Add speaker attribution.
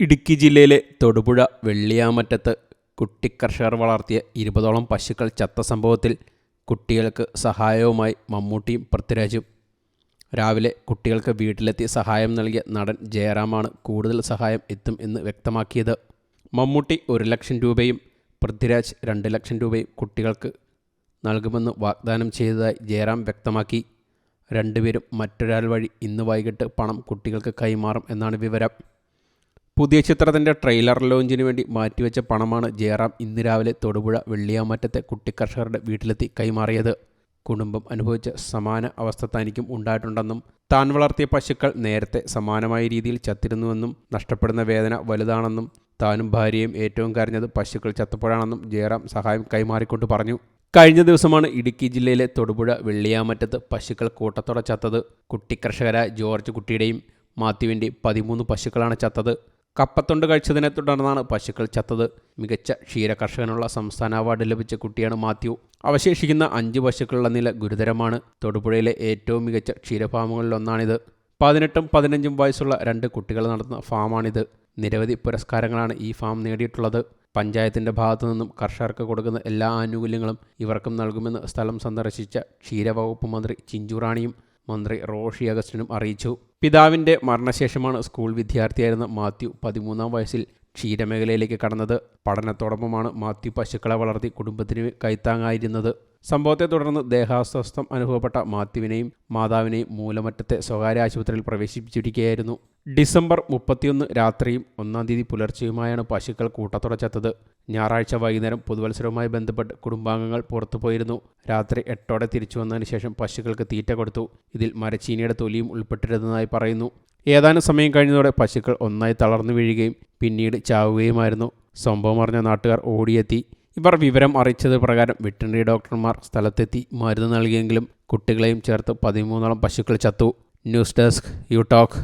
Speaker 1: ഇടുക്കി ജില്ലയിലെ തൊടുപുഴ വെള്ളിയാമറ്റത്ത് കുട്ടിക്കർഷകർ വളർത്തിയ ഇരുപതോളം പശുക്കൾ ചത്ത സംഭവത്തിൽ കുട്ടികൾക്ക് സഹായവുമായി മമ്മൂട്ടിയും പൃഥ്വിരാജും. രാവിലെ കുട്ടികൾക്ക് വീട്ടിലെത്തി സഹായം നൽകിയ നടൻ ജയറാമാണ് കൂടുതൽ സഹായം എത്തും എന്ന് വ്യക്തമാക്കിയത്. മമ്മൂട്ടി ഒരു ലക്ഷം രൂപയും പൃഥ്വിരാജ് രണ്ട് ലക്ഷം രൂപയും കുട്ടികൾക്ക് നൽകുമെന്ന് വാഗ്ദാനം ചെയ്തതായി ജയറാം വ്യക്തമാക്കി. രണ്ടുപേരും മറ്റൊരാൾ വഴി ഇന്ന് വൈകിട്ട് പണം കുട്ടികൾക്ക് കൈമാറും എന്നാണ് വിവരം. പുതിയ ചിത്രത്തിന്റെ ട്രെയിലർ ലോഞ്ചിന് വേണ്ടി മാറ്റിവെച്ച പണമാണ് ജയറാം ഇന്ന് രാവിലെ തൊടുപുഴ വെള്ളിയാമറ്റത്തെ കുട്ടിക്കർഷകരുടെ വീട്ടിലെത്തി കൈമാറിയത്. കുടുംബം അനുഭവിച്ച സമാന അവസ്ഥ തനിക്കും ഉണ്ടായിട്ടുണ്ടെന്നും താൻ വളർത്തിയ പശുക്കൾ നേരത്തെ സമാനമായ രീതിയിൽ ചത്തിരുന്നുവെന്നും നഷ്ടപ്പെടുന്ന വേദന വലുതാണെന്നും താനും ഭാര്യയും ഏറ്റവും കരഞ്ഞത് പശുക്കൾ ചത്തപ്പോഴാണെന്നും ജയറാം സഹായം കൈമാറിക്കൊണ്ട് പറഞ്ഞു. കഴിഞ്ഞ ദിവസമാണ് ഇടുക്കി ജില്ലയിലെ തൊടുപുഴ വെള്ളിയാമറ്റത്ത് പശുക്കൾ കൂട്ടത്തോടെ ചത്തത്. കുട്ടിക്കർഷകരായ ജോർജ് കുട്ടിയുടെയും മാത്യുവിന്റെ പതിമൂന്ന് പശുക്കളാണ് ചത്തത്. കപ്പത്തൊണ്ട് കഴിച്ചതിനെ തുടർന്നാണ് പശുക്കൾ ചത്തത്. മികച്ച ക്ഷീര കർഷകനുള്ള സംസ്ഥാന അവാർഡ് ലഭിച്ച കുട്ടിയാണ് മാത്യു. അവശേഷിക്കുന്ന അഞ്ച് പശുക്കളുടെ നില ഗുരുതരമാണ്. തൊടുപുഴയിലെ ഏറ്റവും മികച്ച ക്ഷീരഫാമുകളിലൊന്നാണിത് പതിനെട്ടും പതിനഞ്ചും വയസ്സുള്ള രണ്ട് കുട്ടികൾ നടത്തുന്ന ഫാമാണിത്. നിരവധി പുരസ്കാരങ്ങളാണ് ഈ ഫാം നേടിയിട്ടുള്ളത്. പഞ്ചായത്തിന്റെ ഭാഗത്തു നിന്നും കർഷകർക്ക് കൊടുക്കുന്ന എല്ലാ ആനുകൂല്യങ്ങളും ഇവർക്കും നൽകുമെന്ന് സ്ഥലം സന്ദർശിച്ച ക്ഷീരവകുപ്പ് മന്ത്രി ചിഞ്ചുറാണിയും മന്ത്രി റോഷി അഗസ്റ്റിനും അറിയിച്ചു. പിതാവിന്റെ മരണശേഷമാണ് സ്കൂൾ വിദ്യാർത്ഥിയായിരുന്ന മാത്യു പതിമൂന്നാം വയസ്സിൽ ക്ഷീരമേഖലയിലേക്ക് കടന്നത്. പഠനത്തോടൊപ്പമാണ് മാത്യു പശുക്കളെ വളർത്തി കുടുംബത്തിന് കൈത്താങ്ങായിരുന്നത്. സംഭവത്തെ തുടർന്ന് ദേഹാസ്വസ്ഥം അനുഭവപ്പെട്ട മാത്യുവിനെയും മാതാവിനെയും മൂലമറ്റത്തെ സ്വകാര്യ ആശുപത്രിയിൽ പ്രവേശിപ്പിച്ചിരിക്കുകയായിരുന്നു. ഡിസംബർ മുപ്പത്തിയൊന്ന് രാത്രിയും ഒന്നാം തീയതി പുലർച്ചെയുമായാണ് പശുക്കൾ കൂട്ടത്തോടെ ചത്തത്. ഞായറാഴ്ച വൈകുന്നേരം പുതുവത്സരവുമായി ബന്ധപ്പെട്ട് കുടുംബാംഗങ്ങൾ പുറത്തു പോയിരുന്നു. രാത്രി എട്ടോടെ തിരിച്ചു വന്നതിന് ശേഷം പശുക്കൾക്ക് തീറ്റ കൊടുത്തു. ഇതിൽ മരച്ചീനിയുടെ തൊലിയും ഉൾപ്പെട്ടിരുന്നതായി പറയുന്നു. ഏതാനും സമയം കഴിഞ്ഞതോടെ പശുക്കൾ ഒന്നായി തളർന്നു വീഴുകയും പിന്നീട് ചാവുകയുമായിരുന്നു. സംഭവം അറിഞ്ഞ നാട്ടുകാർ ഓടിയെത്തി. ഇവർ വിവരം അറിയിച്ചത് പ്രകാരം വെറ്റിനറി ഡോക്ടർമാർ സ്ഥലത്തെത്തി മരുന്ന് നൽകിയെങ്കിലും കുട്ടികളെയും ചേർത്ത് പതിമൂന്നോളം പശുക്കൾ ചത്തു. News desk you talk.